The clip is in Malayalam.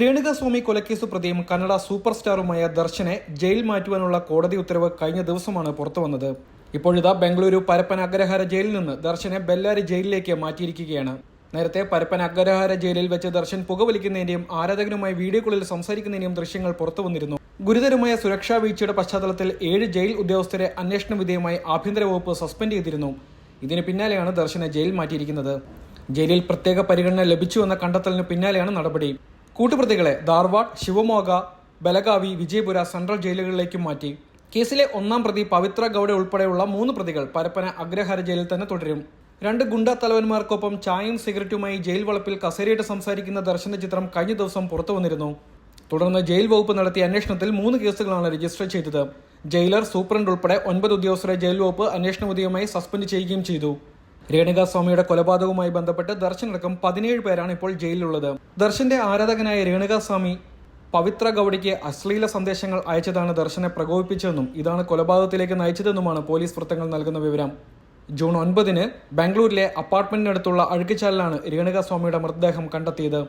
രേണുകാസ്വാമി കൊലക്കേസ് പ്രതിയും കന്നഡ സൂപ്പർ സ്റ്റാറുമായ ദർശനെ ജയിൽ മാറ്റുവാനുള്ള കോടതി ഉത്തരവ് കഴിഞ്ഞ ദിവസമാണ് പുറത്തുവന്നത്. ഇപ്പോഴിതാ ബംഗളൂരു പരപ്പൻ അഗ്രഹാര ജയിലിൽ നിന്ന് ദർശനെ ബെല്ലാരി ജയിലിലേക്ക് മാറ്റിയിരിക്കുകയാണ്. നേരത്തെ പരപ്പൻ അഗ്രഹാര ജയിലിൽ വെച്ച് ദർശൻ പുകവലിക്കുന്നതിന്റെയും ആരാധകനുമായി വീഡിയോ കോളിൽ സംസാരിക്കുന്നതിന്റെയും ദൃശ്യങ്ങൾ പുറത്തുവന്നിരുന്നു. ഗുരുതരമായ സുരക്ഷാ വീഴ്ചയുടെ പശ്ചാത്തലത്തിൽ ഏഴ് ജയിൽ ഉദ്യോഗസ്ഥരെ അന്വേഷണ വിധേയമായി ആഭ്യന്തര വകുപ്പ് സസ്പെൻഡ് ചെയ്തിരുന്നു. ഇതിന് പിന്നാലെയാണ് ദർശനെ ജയിൽ മാറ്റിയിരിക്കുന്നത്. ജയിലിൽ പ്രത്യേക പരിഗണന ലഭിച്ചുവെന്ന കണ്ടെത്തലിന് പിന്നാലെയാണ് നടപടി. കൂട്ടുപ്രതികളെ ധാർവാഡ് ശിവമോഗ ബലഗാവി വിജയപുര സെൻട്രൽ ജയിലുകളിലേക്കും മാറ്റി. കേസിലെ ഒന്നാം പ്രതി പവിത്ര ഗൌഡ ഉൾപ്പെടെയുള്ള മൂന്ന് പ്രതികൾ പരപ്പന അഗ്രഹാര ജയിലിൽ തന്നെ തുടരും. രണ്ട് ഗുണ്ട തലവന്മാർക്കൊപ്പം ചായയും സിഗരറ്റുമായി ജയിൽ വളപ്പിൽ കസേരയിട്ട് സംസാരിക്കുന്ന ദർശന ചിത്രം കഴിഞ്ഞ ദിവസം പുറത്തു വന്നിരുന്നു. തുടർന്ന് ജയിൽ വകുപ്പ് നടത്തിയ അന്വേഷണത്തിൽ മൂന്ന് കേസുകളാണ് രജിസ്റ്റർ ചെയ്തത്. ജയിലർ സൂപ്രണ്ട് ഉൾപ്പെടെ ഒൻപത് ഉദ്യോഗസ്ഥരെ ജയിൽ വകുപ്പ് അന്വേഷണ വിധേയമായി സസ്പെൻഡ് ചെയ്യുകയും ചെയ്തു. രേണുകാസ്വാമിയുടെ കൊലപാതകവുമായി ബന്ധപ്പെട്ട് ദർശനടക്കം പതിനേഴ് പേരാണ് ഇപ്പോൾ ജയിലിലുള്ളത്. ദർശന്റെ ആരാധകനായ രേണുകാസ്വാമി പവിത്ര ഗൗഡിക്ക് അശ്ലീല സന്ദേശങ്ങൾ അയച്ചതാണ് ദർശനെ പ്രകോപിപ്പിച്ചതെന്നും ഇതാണ് കൊലപാതകത്തിലേക്ക് നയിച്ചതെന്നുമാണ് പോലീസ് വൃത്തങ്ങൾ നൽകുന്ന വിവരം. ജൂൺ ഒൻപതിന് ബാംഗ്ലൂരിലെ അപ്പാർട്ട്മെന്റിനടുത്തുള്ള അഴുക്കുചാലിലാണ് രേണുകാസ്വാമിയുടെ മൃതദേഹം കണ്ടെത്തിയത്.